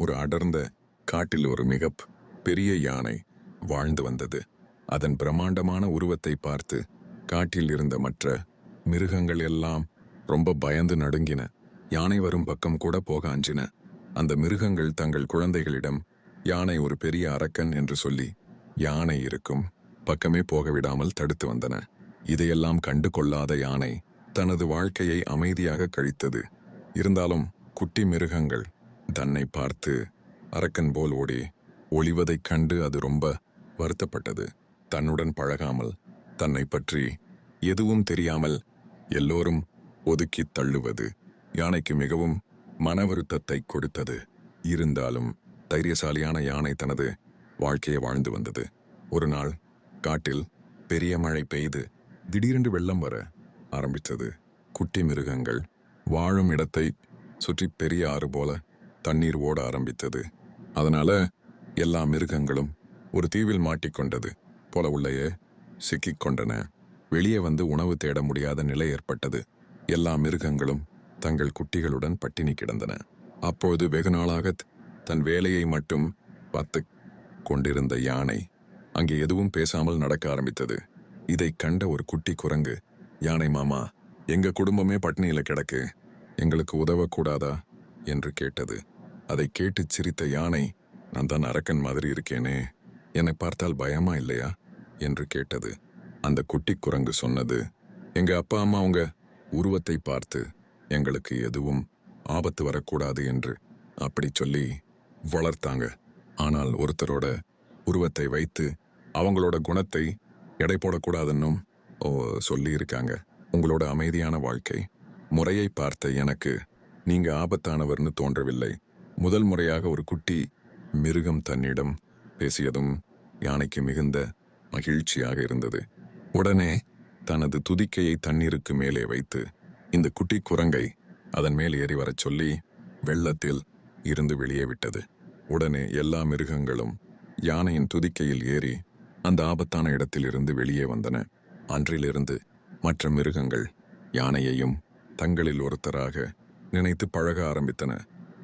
ஒரு அடர்ந்த காட்டில் ஒரு மிக பெரிய யானை வாழ்ந்து வந்தது. அதன் பிரம்மாண்டமான உருவத்தை பார்த்து காட்டில் இருந்த மற்ற மிருகங்கள் எல்லாம் ரொம்ப பயந்து நடுங்கின. யானை வரும் பக்கம் கூட போக அஞ்சின. அந்த மிருகங்கள் தங்கள் குழந்தைகளிடம் யானை ஒரு பெரிய அரக்கன் என்று சொல்லி யானை இருக்கும் பக்கமே போக விடாமல் தடுத்து வந்தன. இதையெல்லாம் கண்டு கொள்ளாத யானை தனது வாழ்க்கையை அமைதியாக கழித்தது. இருந்தாலும் குட்டி மிருகங்கள் தன்னை பார்த்து அரக்கன் போல் ஓடி ஒளிவதைக் கண்டு அது ரொம்ப வருத்தப்பட்டது. தன்னுடன் பழகாமல் தன்னை பற்றி எதுவும் தெரியாமல் எல்லோரும் ஒதுக்கித் தள்ளுவது யானைக்கு மிகவும் மன வருத்தத்தை கொடுத்தது. இருந்தாலும் தைரியசாலியான யானை தனது வாழ்க்கையை வாழ்ந்து வந்தது. ஒரு நாள் காட்டில் பெரிய மழை பெய்து திடீரென்று வெள்ளம் வர ஆரம்பித்தது. குட்டி மிருகங்கள் வாழும் இடத்தை சுற்றி பெரிய ஆறு போல தண்ணீர் ஓட ஆரம்பித்தது. அதனால எல்லா மிருகங்களும் ஒரு தீவில் மாட்டிக்கொண்டது போல உள்ளேயே சிக்கிக் கொண்டன. வெளியே வந்து உணவு தேட முடியாத நிலை ஏற்பட்டது. எல்லா மிருகங்களும் தங்கள் குட்டிகளுடன் பட்டினி கிடந்தன. அப்போது வெகு நாளாக தன் வேலையை மட்டும் பார்த்து கொண்டிருந்த யானை அங்கே எதுவும் பேசாமல் நடக்க ஆரம்பித்தது. இதை கண்ட ஒரு குட்டி குரங்கு யானை மாமா எங்க குடும்பமே பட்டினியில கிடக்கு. எங்களுக்கு உதவக்கூடாதா? என்று கேட்டது. அதை கேட்டுச் சிரித்த யானை நான் தான் அரக்கன் மாதிரி இருக்கேனே என்னை பார்த்தால் பயமா இல்லையா? என்று கேட்டது. அந்த குட்டி குரங்கு சொன்னது எங்க அப்பா அம்மா உங்க உருவத்தை பார்த்து எங்களுக்கு எதுவும் ஆபத்து வரக்கூடாது என்று. அப்படி சொல்லி வளர்த்தாங்க. ஆனால் ஒருத்தரோட உருவத்தை வைத்து அவங்களோட குணத்தை எடை போடக்கூடாதுன்னும் ஓ சொல்லியிருக்காங்க. உங்களோட அமைதியான வாழ்க்கை. முறையை பார்த்த எனக்கு நீங்க ஆபத்தானவர்னு தோன்றவில்லை. முதல் முறையாக ஒரு குட்டி மிருகம் தன்னிடம் பேசியதும் யானைக்கு மிகுந்த மகிழ்ச்சியாக இருந்தது. உடனே தனது துதிக்கையை தண்ணீருக்கு மேலே வைத்து இந்த குட்டி குரங்கை அதன் மேல் ஏறி வரச் சொல்லி வெள்ளத்தில் இருந்து வெளியே விட்டது. உடனே எல்லா மிருகங்களும் யானையின் துதிக்கையில் ஏறி அந்த ஆபத்தான இடத்திலிருந்து வெளியே வந்தன. அன்றிலிருந்து மற்ற மிருகங்கள் யானையையும் தங்களில் ஒருத்தராக நினைத்து பழக ஆரம்பித்தன.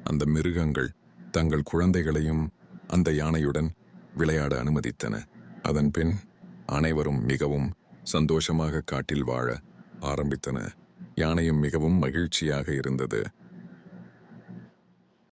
அந்த மிருகங்கள் தங்கள் குழந்தைகளையும் அந்த யானையுடன் விளையாட அனுமதித்தன. அதன் பின் அனைவரும் மிகவும் சந்தோஷமாக காட்டில் வாழ ஆரம்பித்தன. யானையும் மிகவும் மகிழ்ச்சியாக இருந்தது.